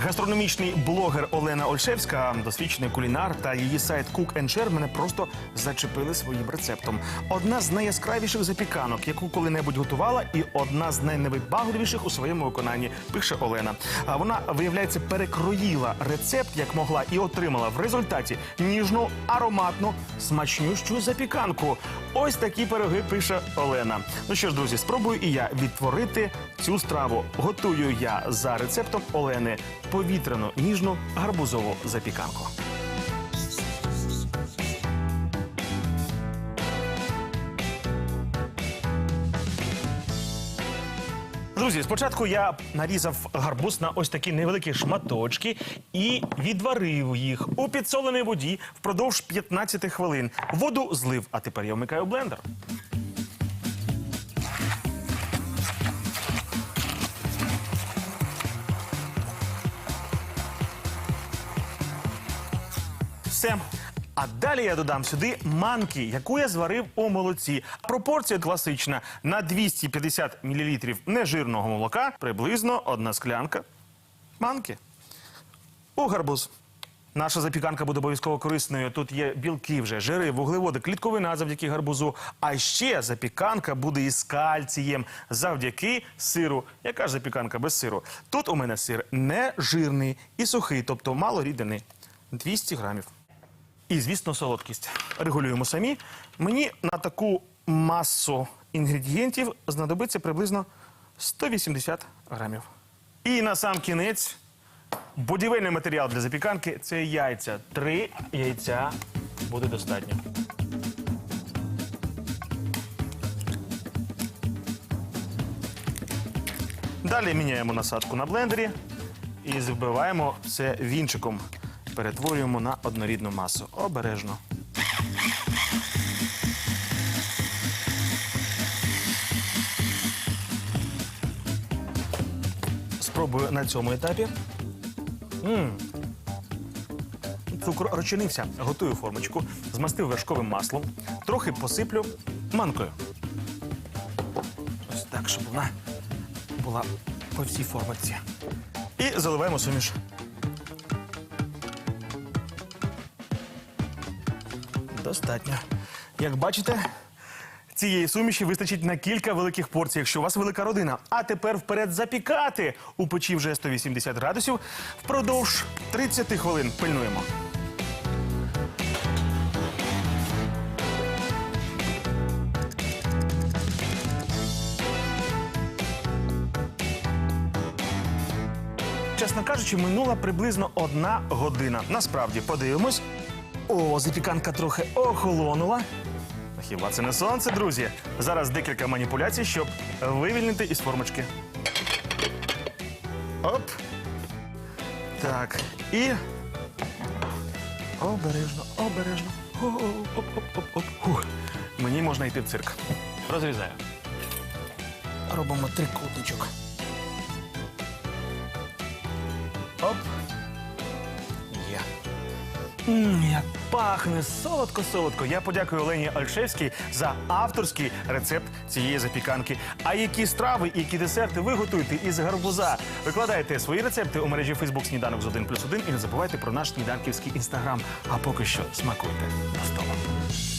Гастрономічний блогер Олена Ольшевська, досвідчений кулінар та її сайт Cook and Share мене просто зачепили своїм рецептом. Одна з найяскравіших запіканок, яку коли-небудь готувала, і одна з найневибагливіших у своєму виконанні, пише Олена. А вона, виявляється, перекроїла рецепт як могла і отримала в результаті ніжну, ароматну, смачнющу запіканку. Ось такі пироги пише Олена. Ну що ж, друзі, спробую і я відтворити цю страву. Готую я за рецептом Олени повітряну ніжну гарбузову запіканку. Друзі, спочатку я нарізав гарбуз на ось такі невеликі шматочки і відварив їх у підсоленій воді впродовж 15 хвилин. Воду злив, а тепер я вмикаю блендер. Все. А далі я додам сюди манки, яку я зварив у молоці. Пропорція класична на 250 мл нежирного молока, приблизно одна склянка манки. У гарбуз. Наша запіканка буде обов'язково корисною. Тут є білки вже, жири, вуглеводи, клітковина завдяки гарбузу. А ще запіканка буде із кальцієм завдяки сиру. Яка ж запіканка без сиру? Тут у мене сир не жирний і сухий, тобто мало рідини. 200 грамів. І, звісно, солодкість. Регулюємо самі. Мені на таку масу інгредієнтів знадобиться приблизно 180 грамів. І на сам кінець будівельний матеріал для запіканки це яйця. Три яйця буде достатньо. Далі міняємо насадку на блендері і збиваємо все вінчиком. Перетворюємо на однорідну масу. Обережно. Спробую на цьому етапі. м Цукор розчинився. Готую формочку, змастив вершковим маслом, трохи посиплю манкою. Ось так, щоб вона була по всій формочці. І заливаємо суміш. Достатньо. Як бачите, цієї суміші вистачить на кілька великих порцій, якщо у вас велика родина. А тепер вперед запікати у печі вже 180 градусів впродовж 30 хвилин. Пильнуємо. Чесно кажучи, минула приблизно одна година. Насправді, подивимось. О, запіканка трохи охолонула. Хіба це не сонце, друзі? Зараз декілька маніпуляцій, щоб вивільнити із формочки. Оп. Так. І. Обережно, обережно. Оп-оп-оп-оп. Мені можна йти в цирк. Розрізаю. Робимо трикутничок. Як пахне солодко-солодко. Я подякую Олені Ольшевській за авторський рецепт цієї запіканки. А які страви які десерти ви готуєте із гарбуза? Викладайте свої рецепти у мережі Facebook Сніданок з 1 плюс 1 і не забувайте про наш сніданківський інстаграм. А поки що смакуйте на столом.